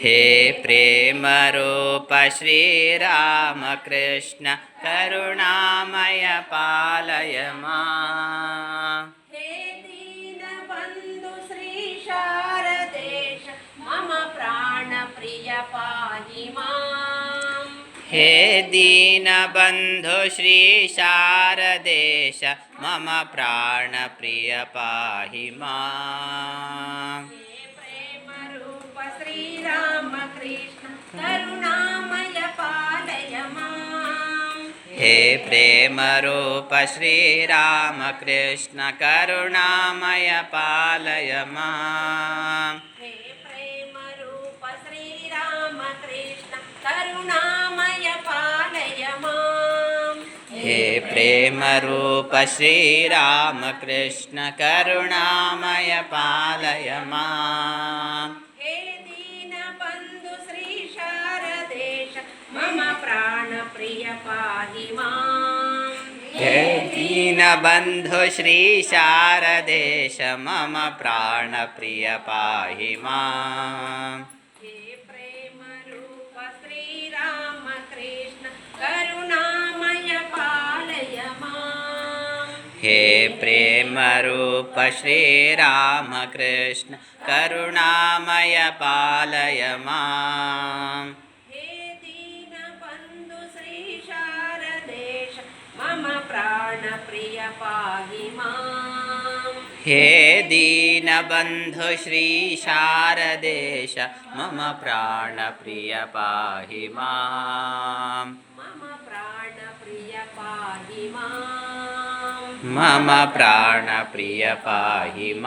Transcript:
हे प्रेमरूप श्रीरामकृष्ण करुणामय पालय माम् हे दीनबन्धु श्री शारदेश मम प्राणप्रिय पाहि माम्। हे दीनबन्धु श्रीशारदेश मम प्राणप्रिय पाहि प्रेमरूप श्रीरामकृष्ण करुणामय पालय माम् हे प्रेमरूप श्रीरामकृष्ण करुणामय पालय माम् हे प्रेमरूप श्रीरामकृष्ण करुणामय पालय माम् हे प्रेमरूप श्रीरामकृष्ण करुणामय पालय माम् पाहि माम्। हे दीनबन्धु श्रीशारदेश मम प्राणप्रिय पाहि माम्। हे प्रेमरूप श्रीरामकृष्ण करुणामय पालय माम्। हे प्रेमरूप श्रीरामकृष्ण करुणामय पालय माम् प्राणप्रिय पाहि माम्। हे दीनबन्धु श्रीशारदेश मम प्राणप्रिय पाहि माम्। मम प्राणप्रिय पाहि माम्। मम प्राणप्रिय पाहि माम्